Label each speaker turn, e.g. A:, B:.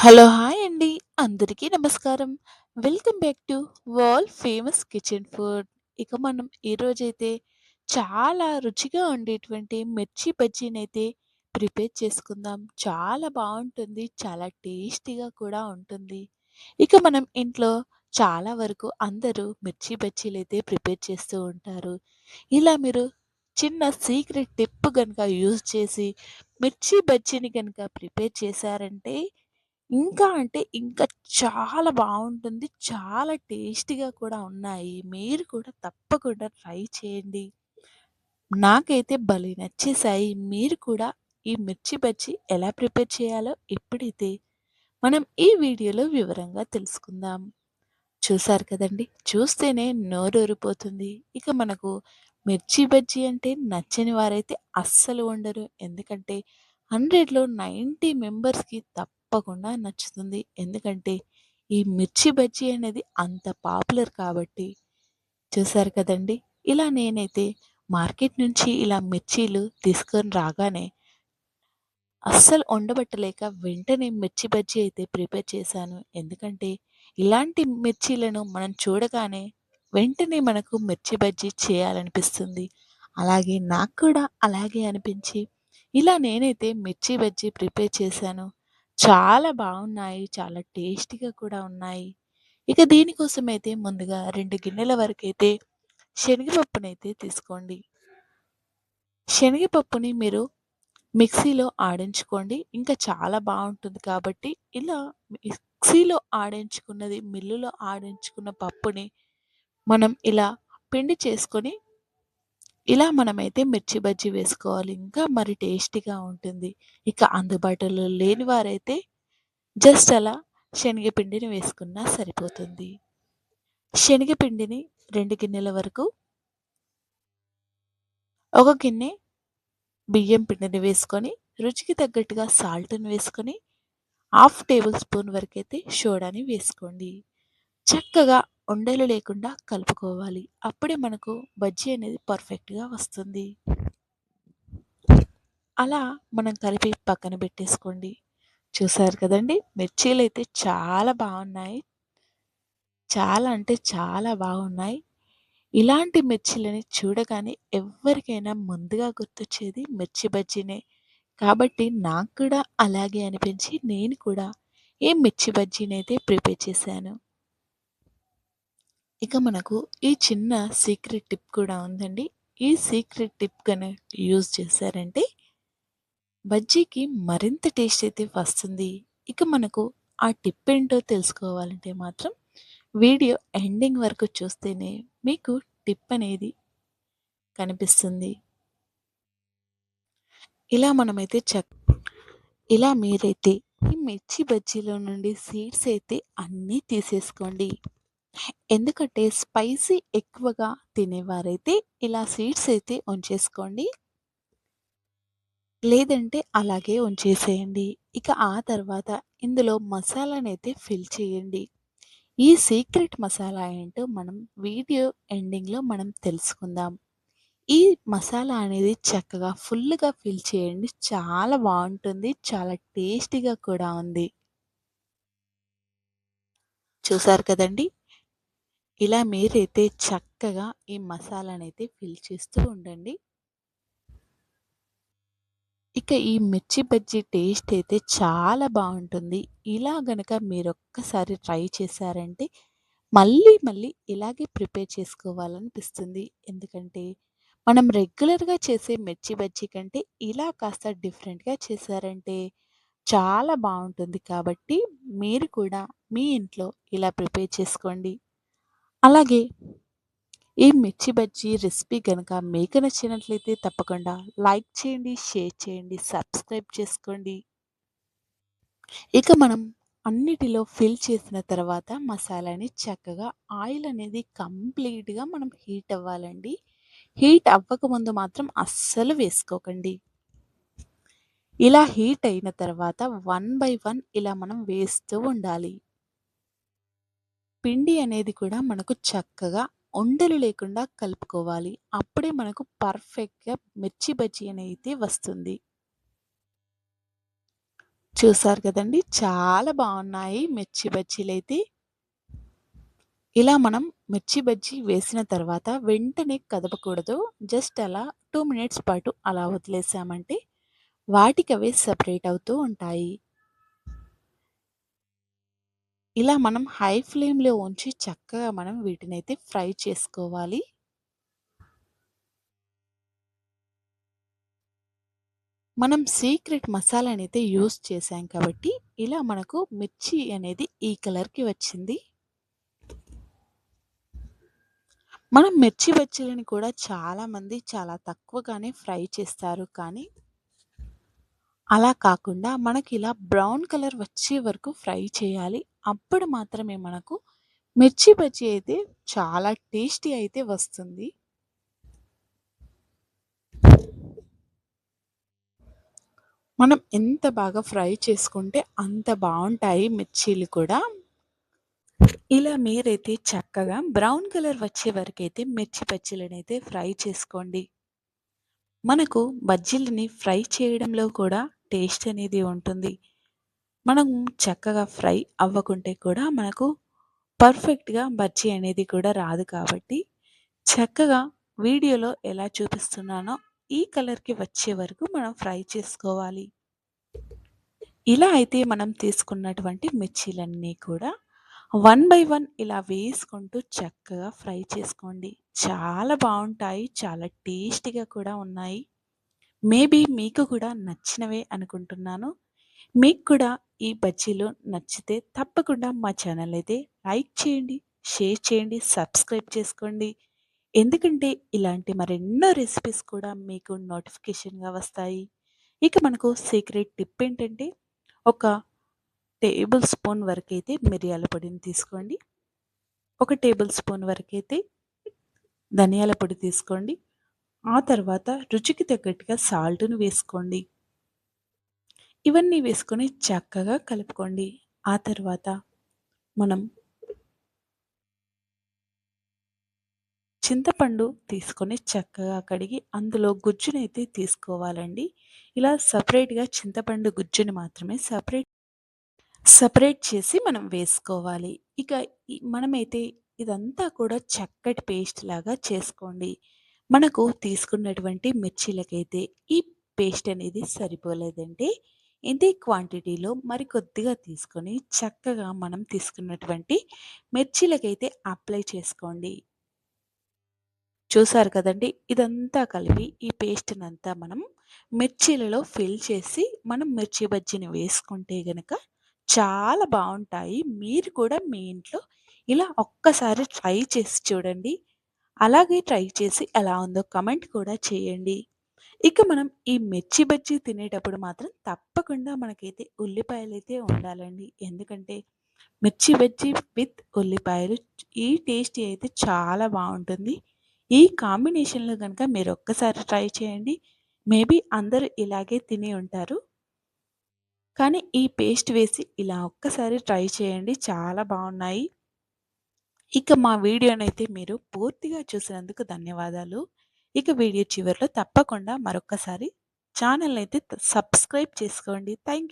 A: Hello! Hi అండి. అందరికీ నమస్కారం. Welcome back to world famous kitchen food. ఇక మనం ఈరోజైతే చాలా రుచిగా ఉండేటువంటి మిర్చి బజ్జీని అయితే ప్రిపేర్ చేసుకుందాం. చాలా బాగుంటుంది చాలా టేస్టీగా కూడా ఉంటుంది. ఇక మనం ఇంట్లో చాలా వరకు అందరూ మిర్చి బజ్జీలు అయితే ప్రిపేర్ చేస్తూ ఉంటారు. ఇలా మీరు చిన్న సీక్రెట్ టిప్ కనుక యూజ్ చేసి మిర్చి బజ్జీని కనుక ప్రిపేర్ చేశారంటే ఇంకా అంటే ఇంకా చాలా బావుంటుంది. చాలా టేస్టీగా కూడా ఉన్నాయి. మీరు కూడా తప్పకుండా ట్రై చేయండి. నాకైతే భలే నచ్చేసాయి. మీరు కూడా ఈ మిర్చి బజ్జీ ఎలా ప్రిపేర్ చేయాలో ఇప్పుడైతే మనం ఈ వీడియోలో వివరంగా తెలుసుకుందాం. చూసారు కదండీ! చూస్తేనే నోరూరిపోతుంది. ఇక మనకు మిర్చి బజ్జీ అంటే నచ్చని వారైతే అస్సలు ఉండరు. ఎందుకంటే 100లో 90 మెంబర్స్‌కి తప్పకుండా నచ్చుతుంది. ఎందుకంటే ఈ మిర్చి బజ్జీ అనేది అంత పాపులర్ కాబట్టి. చూసారు కదండీ! ఇలా నేనైతే మార్కెట్ నుంచి ఇలా మిర్చీలు తీసుకొని రాగానే అస్సలు ఉండబట్టలేక వెంటనే మిర్చి బజ్జీ అయితే ప్రిపేర్ చేశాను. ఎందుకంటే ఇలాంటి మిర్చీలను మనం చూడగానే వెంటనే మనకు మిర్చి బజ్జీ చేయాలనిపిస్తుంది. అలాగే నాకు కూడా అలాగే అనిపించి ఇలా నేనైతే మిర్చి బజ్జీ ప్రిపేర్ చేశాను. చాలా బాగున్నాయి చాలా టేస్టీగా కూడా ఉన్నాయి. ఇక దీనికోసమైతే ముందుగా 2 గిన్నెల వరకైతే శనగపప్పునైతే తీసుకోండి. శనగపప్పుని మీరు మిక్సీలో ఆడించుకోండి. ఇంకా చాలా బావుంటుంది కాబట్టి ఇలా మిక్సీలో ఆడించుకున్నది మిల్లులో ఆడించుకున్న పప్పుని మనం ఇలా పిండి చేసుకొని ఇలా మనమైతే మిర్చి బజ్జీ వేసుకోవాలి. ఇంకా మరి టేస్టీగా ఉంటుంది. ఇక అందుబాటులో లేని వారైతే జస్ట్ అలా శనగపిండిని వేసుకున్నా సరిపోతుంది. శనగపిండిని రెండు గిన్నెల వరకు ఒక గిన్నె బియ్యం పిండిని వేసుకొని, రుచికి తగ్గట్టుగా సాల్ట్‌ని వేసుకొని, హాఫ్ టేబుల్ స్పూన్ వరకైతే సోడాని వేసుకోండి. చక్కగా ఉండలు లేకుండా కలుపుకోవాలి. అప్పుడే మనకు బజ్జీ అనేది పర్ఫెక్ట్‌గా వస్తుంది. అలా మనం కలిపి పక్కన పెట్టేసుకోండి. చూసారు కదండీ! అయితే చాలా బాగున్నాయి చాలా అంటే చాలా బాగున్నాయి. ఇలాంటి మిర్చీలని చూడగానే ఎవ్వరికైనా ముందుగా గుర్తొచ్చేది మిర్చి బజ్జీనే. కాబట్టి నాకు కూడా అలాగే అనిపించి నేను కూడా ఈ మిర్చి బజ్జీని అయితే ప్రిపేర్ చేశాను. ఇక మనకు ఈ చిన్న సీక్రెట్ టిప్ కూడా ఉందండి. ఈ సీక్రెట్ టిప్ కనుక యూజ్ చేశారంటే బజ్జీకి మరింత టేస్ట్ అయితే వస్తుంది. ఇక మనకు ఆ టిప్ ఏంటో తెలుసుకోవాలంటే మాత్రం వీడియో ఎండింగ్ వరకు చూస్తేనే మీకు టిప్ అనేది కనిపిస్తుంది. ఇలా మనమైతే చెక్ ఇలా మీరైతే ఈ మిర్చి బజ్జీలో నుండి సీడ్స్ అయితే అన్నీ తీసేసుకోండి. ఎందుకంటే స్పైసీ ఎక్కువగా తినేవారైతే ఇలా సీడ్స్ అయితే ఉంచేసుకోండి. లేదంటే అలాగే ఉంచేసేయండి. ఇక ఆ తర్వాత ఇందులో మసాలానైతే ఫిల్ చేయండి. ఈ సీక్రెట్ మసాలా ఏంటో మనం వీడియో ఎండింగ్‌లో మనం తెలుసుకుందాం. ఈ మసాలా అనేది చక్కగా ఫుల్‌గా ఫిల్ చేయండి. చాలా బాగుంటుంది చాలా టేస్టీగా కూడా ఉంది. చూసారు కదండీ! ఇలా మీరైతే చక్కగా ఈ మసాలానైతే ఫిల్ చేస్తూ ఉండండి. ఇక ఈ మిర్చి బజ్జీ టేస్ట్ అయితే చాలా బాగుంటుంది ఇలా గనక మీరొక్కసారి ట్రై చేశారంటే మళ్ళీ మళ్ళీ ఇలాగే ప్రిపేర్ చేసుకోవాలనిపిస్తుంది. ఎందుకంటే మనం రెగ్యులర్‌గా చేసే మిర్చి బజ్జీ కంటే ఇలా కాస్త డిఫరెంట్‌గా చేశారంటే చాలా బాగుంటుంది కాబట్టి మీరు కూడా మీ ఇంట్లో ఇలా ప్రిపేర్ చేసుకోండి. అలాగే ఈ మిర్చి బజ్జీ రెసిపీ కనుక మీకు నచ్చినట్లయితే తప్పకుండా లైక్ చేయండి, షేర్ చేయండి, సబ్స్క్రైబ్ చేసుకోండి. ఇక మనం అన్నిటిలో ఫిల్ చేసిన తర్వాత మసాలాని చక్కగా ఆయిల్ అనేది కంప్లీట్‌గా మనం హీట్ అవ్వాలండి. హీట్ అవ్వకముందు మాత్రం అస్సలు వేసుకోకండి. ఇలా హీట్ అయిన తర్వాత వన్ బై వన్ ఇలా మనం వేస్తూ ఉండాలి. పిండి అనేది కూడా మనకు చక్కగా ఉండలు లేకుండా కలుపుకోవాలి. అప్పుడే మనకు పర్ఫెక్ట్‌గా మిర్చి బజ్జీ అనేది వస్తుంది. చూసారు కదండీ! చాలా బాగున్నాయి మిర్చి బజ్జీలు అయితే ఇలా మనం మిర్చి బజ్జీ వేసిన తర్వాత వెంటనే కదపకూడదు. జస్ట్ అలా టూ మినిట్స్ పాటు అలా వదిలేసామంటే వాటికివే సపరేట్ అవుతూ ఉంటాయి. ఇలా మనం హై ఫ్లేమ్‌లో ఉంచి చక్కగా మనం వీటినైతే ఫ్రై చేసుకోవాలి. మనం సీక్రెట్ మసాలానైతే యూజ్ చేశాం కాబట్టి ఇలా మనకు మిర్చి అనేది ఈ కలర్‌కి వచ్చింది. మనం మిర్చి బజ్జీలని కూడా చాలామంది చాలా తక్కువగానే ఫ్రై చేస్తారు. కానీ అలా కాకుండా మనకిలా బ్రౌన్ కలర్ వచ్చే వరకు ఫ్రై చేయాలి. అప్పుడు మాత్రమే మనకు మిర్చి బజ్జీ అయితే చాలా టేస్టీ అయితే వస్తుంది. మనం ఎంత బాగా ఫ్రై చేసుకుంటే అంత బాగుంటాయి మిర్చీలు కూడా. ఇలా మీరైతే చక్కగా బ్రౌన్ కలర్ వచ్చే వరకు అయితే మిర్చి బజ్జీలనైతే ఫ్రై చేసుకోండి. మనకు బజ్జీలని ఫ్రై చేయడంలో కూడా టేస్ట్ అనేది ఉంటుంది. మనం చక్కగా ఫ్రై అవ్వకుంటే కూడా మనకు పర్ఫెక్ట్‌గా బజ్జీ అనేది కూడా రాదు కాబట్టి చక్కగా వీడియోలో ఎలా చూపిస్తున్నానో ఈ కలర్‌కి వచ్చే వరకు మనం ఫ్రై చేసుకోవాలి. ఇలా అయితే మనం తీసుకున్నటువంటి మిర్చీలన్నీ కూడా వన్ బై వన్ ఇలా వేసుకుంటూ చక్కగా ఫ్రై చేసుకోండి. చాలా బాగుంటాయి చాలా టేస్టీగా కూడా ఉన్నాయి. మేబీ మీకు కూడా నచ్చినవే అనుకుంటున్నాను. మీకు కూడా ఈ బజ్జీలు నచ్చితే తప్పకుండా మా ఛానల్ అయితే లైక్ చేయండి, షేర్ చేయండి, సబ్స్క్రైబ్ చేసుకోండి. ఎందుకంటే ఇలాంటి మరెన్నో రెసిపీస్ కూడా మీకు నోటిఫికేషన్‌గా వస్తాయి. ఇక మనకు సీక్రెట్ టిప్ ఏంటంటే ఒక టేబుల్ స్పూన్ వరకు అయితే మిరియాల పొడిని తీసుకోండి. ఒక టేబుల్ స్పూన్ వరకు అయితే ధనియాల పొడి తీసుకోండి. ఆ తర్వాత రుచికి తగ్గట్టుగా సాల్ట్ను వేసుకోండి. ఇవన్నీ వేసుకొని చక్కగా కలుపుకోండి. ఆ తర్వాత మనం చింతపండు తీసుకొని చక్కగా కడిగి అందులో గుజ్జునైతే తీసుకోవాలండి. ఇలా సపరేట్గా చింతపండు గుజ్జుని మాత్రమే సపరేట్ సపరేట్ చేసి మనం వేసుకోవాలి. ఇక మనమైతే ఇదంతా కూడా చక్కటి పేస్ట్ లాగా చేసుకోండి. మనకు తీసుకున్నటువంటి మిర్చీలకైతే ఈ పేస్ట్ అనేది సరిపోలేదంటే ఇదే క్వాంటిటీలో మరి కొద్దిగా తీసుకొని చక్కగా మనం తీసుకున్నటువంటి మిర్చీలకైతే అప్లై చేసుకోండి. చూసారు కదండీ! ఇదంతా కలిపి ఈ పేస్ట్‌నంతా మనం మిర్చీలలో ఫిల్ చేసి మనం మిర్చి బజ్జీని వేసుకుంటే గనక చాలా బాగుంటాయి మీరు కూడా మీ ఇంట్లో ఇలా ఒక్కసారి ట్రై చేసి చూడండి. అలాగే ట్రై చేసి ఎలా ఉందో కమెంట్ కూడా చేయండి. ఇక మనం ఈ మిర్చి బజ్జీ తినేటప్పుడు మాత్రం తప్పకుండా మనకైతే ఉల్లిపాయలైతే ఉండాలండి. ఎందుకంటే మిర్చి బజ్జీ విత్ ఉల్లిపాయలు ఈ టేస్టీ అయితే చాలా బాగుంటుంది ఈ కాంబినేషన్‌లో కనుక మీరు ఒక్కసారి ట్రై చేయండి. మేబీ అందరూ ఇలాగే తిని ఉంటారు. కానీ ఈ పేస్ట్ వేసి ఇలా ఒక్కసారి ట్రై చేయండి. చాలా బాగున్నాయి ఇక మా వీడియోనైతే మీరు పూర్తిగా చూసినందుకు ధన్యవాదాలు. ఇక వీడియో చివరిలో తప్పకుండా మరొక్కసారి అయితే సబ్స్క్రైబ్ చేసుకోండి. Thank you.